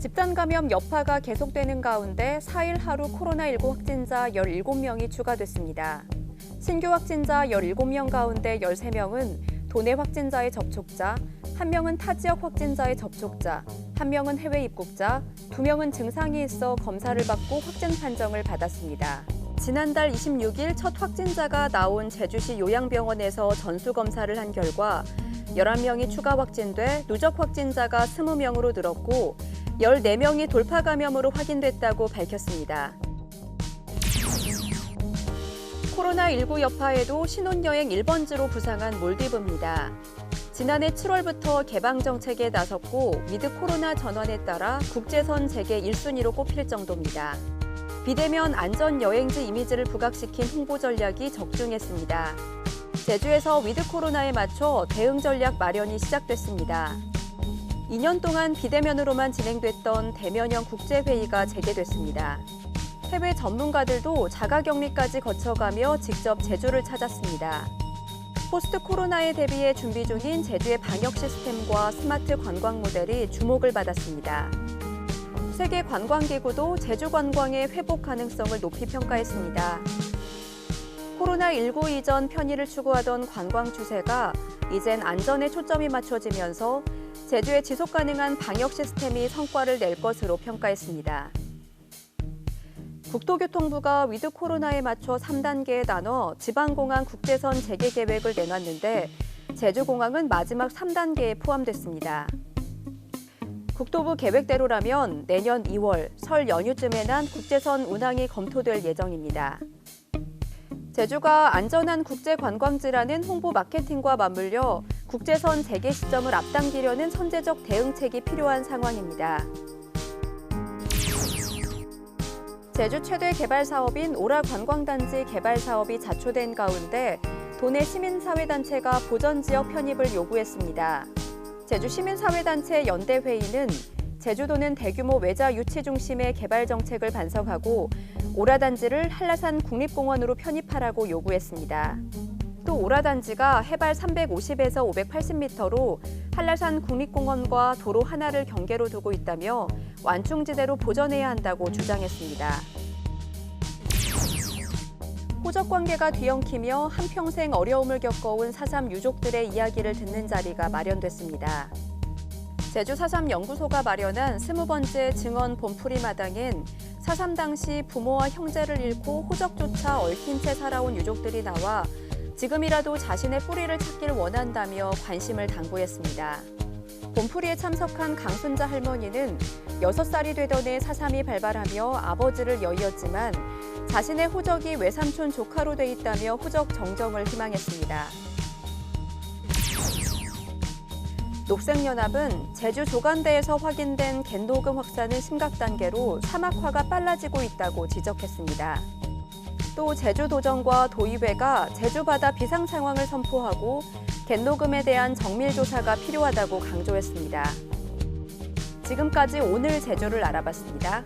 집단 감염 여파가 계속되는 가운데 4일 하루 코로나19 확진자 17명이 추가됐습니다. 신규 확진자 17명 가운데 13명은 도내 확진자의 접촉자, 1명은 타 지역 확진자의 접촉자, 1명은 해외 입국자, 2명은 증상이 있어 검사를 받고 확진 판정을 받았습니다. 지난달 26일 첫 확진자가 나온 제주시 요양병원에서 전수검사를 한 결과 11명이 추가 확진돼 누적 확진자가 20명으로 늘었고 14명이 돌파 감염으로 확인됐다고 밝혔습니다. 코로나19 여파에도 신혼여행 1번지로 부상한 몰디브입니다. 지난해 7월부터 개방 정책에 나섰고 위드 코로나 전환에 따라 국제선 재개 1순위로 꼽힐 정도입니다. 비대면 안전 여행지 이미지를 부각시킨 홍보 전략이 적중했습니다. 제주에서 위드 코로나에 맞춰 대응 전략 마련이 시작됐습니다. 2년 동안 비대면으로만 진행됐던 대면형 국제회의가 재개됐습니다. 해외 전문가들도 자가격리까지 거쳐가며 직접 제주를 찾았습니다. 포스트 코로나에 대비해 준비 중인 제주의 방역 시스템과 스마트 관광 모델이 주목을 받았습니다. 세계 관광기구도 제주 관광의 회복 가능성을 높이 평가했습니다. 코로나19 이전 편의를 추구하던 관광 추세가 이젠 안전에 초점이 맞춰지면서 제주의 지속 가능한 방역 시스템이 성과를 낼 것으로 평가했습니다. 국토교통부가 위드 코로나에 맞춰 3단계에 나눠 지방공항 국제선 재개 계획을 내놨는데 제주공항은 마지막 3단계에 포함됐습니다. 국토부 계획대로라면 내년 2월 설 연휴쯤에 난 국제선 운항이 검토될 예정입니다. 제주가 안전한 국제 관광지라는 홍보 마케팅과 맞물려 국제선 재개 시점을 앞당기려는 선제적 대응책이 필요한 상황입니다. 제주 최대 개발 사업인 오라 관광단지 개발 사업이 자초된 가운데 도내 시민사회단체가 보전 지역 편입을 요구했습니다. 제주 시민사회단체 연대회의는 제주도는 대규모 외자 유치 중심의 개발 정책을 반성하고 오라단지를 한라산 국립공원으로 편입하라고 요구했습니다. 또 오라단지가 해발 350에서 580m로 한라산 국립공원과 도로 하나를 경계로 두고 있다며 완충지대로 보전해야 한다고 주장했습니다. 호적 관계가 뒤엉키며 한평생 어려움을 겪어온 사삼 유족들의 이야기를 듣는 자리가 마련됐습니다. 제주 사삼 연구소가 마련한 스무 번째 증언 봄풀이 마당엔 사삼 당시 부모와 형제를 잃고 호적조차 얽힌 채 살아온 유족들이 나와 지금이라도 자신의 뿌리를 찾길 원한다며 관심을 당부했습니다. 봄풀이에 참석한 강순자 할머니는 6살이 되던 해 사삼이 발발하며 아버지를 여의었지만 자신의 호적이 외삼촌 조카로 돼 있다며 호적 정정을 희망했습니다. 녹색연합은 제주 조간대에서 확인된 갯녹음 확산은 심각 단계로 사막화가 빨라지고 있다고 지적했습니다. 또 제주도정과 도의회가 제주바다 비상 상황을 선포하고 갯녹음에 대한 정밀 조사가 필요하다고 강조했습니다. 지금까지 오늘 제주를 알아봤습니다.